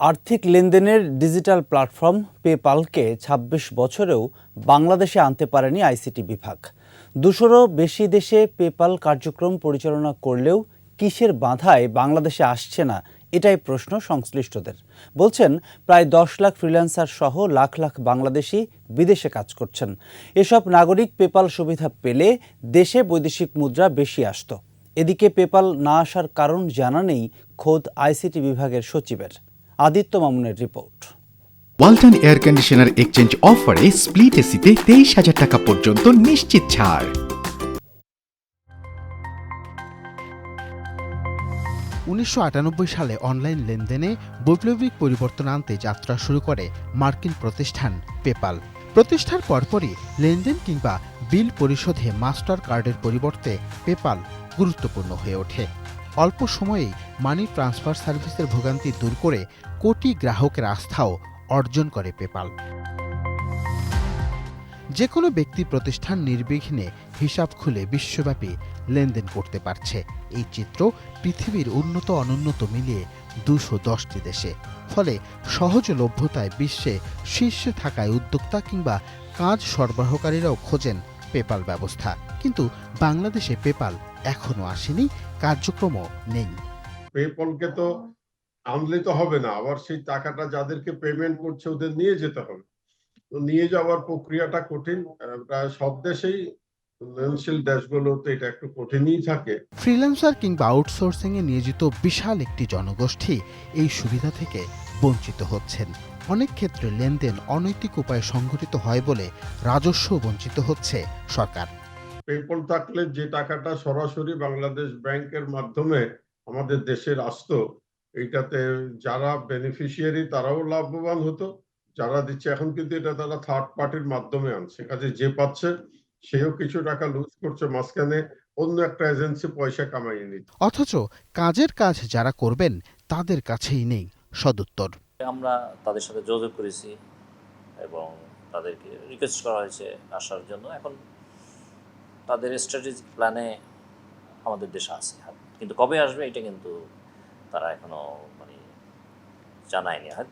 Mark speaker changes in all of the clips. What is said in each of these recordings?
Speaker 1: আর্থিক লেনদেনের digital platform পেপালকে ২৬ বছরেও বাংলাদেশে আনতে পারেনি আইসিটি বিভাগ। দুশোরও বেশি দেশে পেপাল কার্যক্রম পরিচালনা করলেও কিসের বাধায় বাংলাদেশে আসছে না, এটাই প্রশ্ন সংশ্লিষ্টদের। বলছেন, প্রায় দশ লাখ ফ্রিল্যান্সার সহ লাখ লাখ বাংলাদেশি বিদেশে কাজ করছেন। এসব নাগরিক পেপাল সুবিধা পেলে দেশে বৈদেশিক মুদ্রা বেশি আসত। এদিকে পেপাল না আসার কারণ জানা নেই খোদ আইসিটি বিভাগের সচিবের। আদিত্য মামুনের report.
Speaker 2: Walton air conditioner exchange অফারে স্প্লিট এসিতে তেইশ হাজার টাকা পর্যন্ত নিশ্চিত ছাড়।
Speaker 3: উনিশশো আটানব্বই সালে অনলাইন লেনদেনে বৈপ্লবিক পরিবর্তন আনতে যাত্রা শুরু করে মার্কিন প্রতিষ্ঠান পেপাল। প্রতিষ্ঠার পরপরই লেনদেন কিংবা বিল পরিশোধে মাস্টার কার্ডের পরিবর্তে পেপাল গুরুত্বপূর্ণ হয়ে ওঠে। অল্প সময়েই মানি ট্রান্সফার সার্ভিসের ভোগান্তি দূর করে কোটি গ্রাহকের আস্থাও অর্জন করে পেপাল। যে কোনো ব্যক্তি প্রতিষ্ঠান নির্বিঘ্নে হিসাব খুলে বিশ্বব্যাপী লেনদেন করতে পারছে। এই চিত্র পৃথিবীর উন্নত অনুন্নত মিলিয়ে দুশো দশটি দেশে। ফলে সহজলভ্যতায় বিশ্বে শীর্ষে থাকায় উদ্যোক্তা কিংবা কাজ সরবরাহকারীরাও খোঁজেন পেপাল ব্যবস্থা। কিন্তু বাংলাদেশে পেপাল এখনও আসেনি কার্যক্রমও নেই।
Speaker 4: পেপলকে তো আনলে তো হবে না আবার সেই টাকাটা যাদেরকে পেমেন্ট করছে ওদের নিয়ে যেতে হবে। তো নিয়ে যাওয়ার প্রক্রিয়াটা কঠিন প্রায় সব দেশেই উন্নয়নশীল দেশগুলোতে এটা একটু কঠিনই থাকে।
Speaker 3: ফ্রিল্যান্সার কিংবা আউটসোর্সিংয়ে নিয়োজিত বিশাল একটি জনগোষ্ঠী এই সুবিধা থেকে বঞ্চিত হচ্ছেন। অনেক ক্ষেত্রে লেনদেন অনৈতিক উপায়ে সংঘটিত হয় বলে রাজস্ব বঞ্চিত হচ্ছে সরকার।
Speaker 4: পেপল থাকলে যে টাকাটা সরাসরি বাংলাদেশ ব্যাংকের মাধ্যমে আমাদের দেশের আসতো এইটাতে যারা বেনিফিশিয়ারি তারাও লাভবান হতো যারা দিচ্ছে এখন কিন্তু এটা তারা থার্ড পার্টির মাধ্যমে আনছে। কাজে যে পাচ্ছে সেও কিছু টাকা লুজ করছে মাঝখানে অন্য একটা এজেন্সি পয়সা কামাইয়ে নিচ্ছে।
Speaker 3: অথচ কাজের কাজ যারা করবেন তাদের কাছেই নেই সদুত্তর।
Speaker 5: আমরা তাদের সাথে যোগাযোগ করেছি এবং তাদেরকে রিকোয়েস্ট করা হয়েছে আসার জন্য। এখন তাদের স্ট্র্যাটেজিক প্ল্যানে আমাদের দেশে আছে। কিন্তু কবে আসবে এটা কিন্তু তারা এখনও মানে জানায়নি। হয়,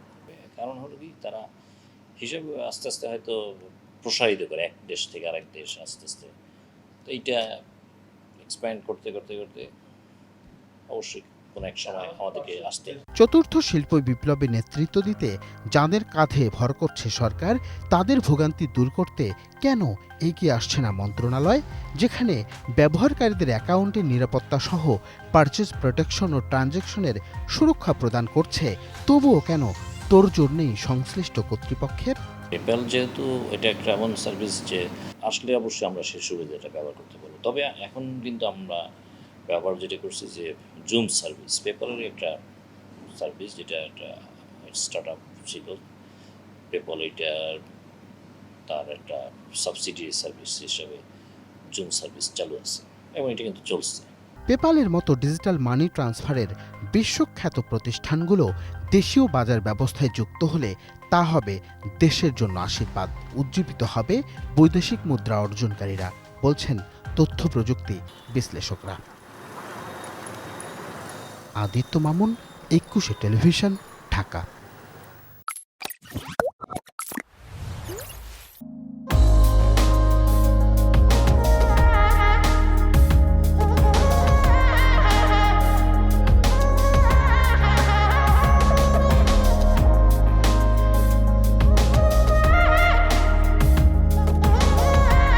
Speaker 5: কারণ হলো কি, তারা হিসেবে আস্তে আস্তে হয়তো প্রসারিত করে এক দেশ থেকে আরেক দেশ আস্তে আস্তে। তো এইটা এক্সপ্যান্ড করতে করতে করতে অবশ্যই কোনো এক সময় আমাদেরকে আসতে।
Speaker 3: চতুর্থ শিল্প বিপ্লবে নেতৃত্ব দিতে যাদের কাঁধে ভর করছে সরকার তাদের ভোগান্তি দূর করতে কেন এগিয়ে আসছে না মন্ত্রণালয় যেখানে ব্যবহারকারীদের অ্যাকাউন্টের নিরাপত্তা সহ পারচেজ প্রোটেকশন ও ট্রানজ্যাকশনের সুরক্ষা প্রদান করছে তবুও কেন তোড়জোড় নেই সংশ্লিষ্ট কর্তৃপক্ষের?
Speaker 5: পেপ্যাল যেহেতু এটা একটা এমন সার্ভিস যে আসলে অবশ্যই আমরা সেই সুবিধাটা ব্যবহার করতে পারব। তবে এখন কিন্তু আমরা ব্যবহার যেটা করছি যে জুম সার্ভিস পেপ্যালের একটা সার্ভিস যেটা একটা স্টার্ট আপ ছিল। পেপ্যাল এটার তার একটা সাবসিডি সার্ভিস হিসেবে জুম সার্ভিস চালু আছে এবং এটা কিন্তু চলছে।
Speaker 3: পেপালের মতো ডিজিটাল মানি ট্রান্সফারের বিশ্বখ্যাত প্রতিষ্ঠানগুলো দেশীয় বাজার ব্যবস্থায় যুক্ত হলে তা হবে দেশের জন্য আশীর্বাদ, উজ্জীবিত হবে বৈদেশিক মুদ্রা অর্জনকারীরা, বলছেন তথ্য প্রযুক্তি বিশ্লেষকরা। আদিত্য মামুন একুশে টেলিভিশন ঢাকা।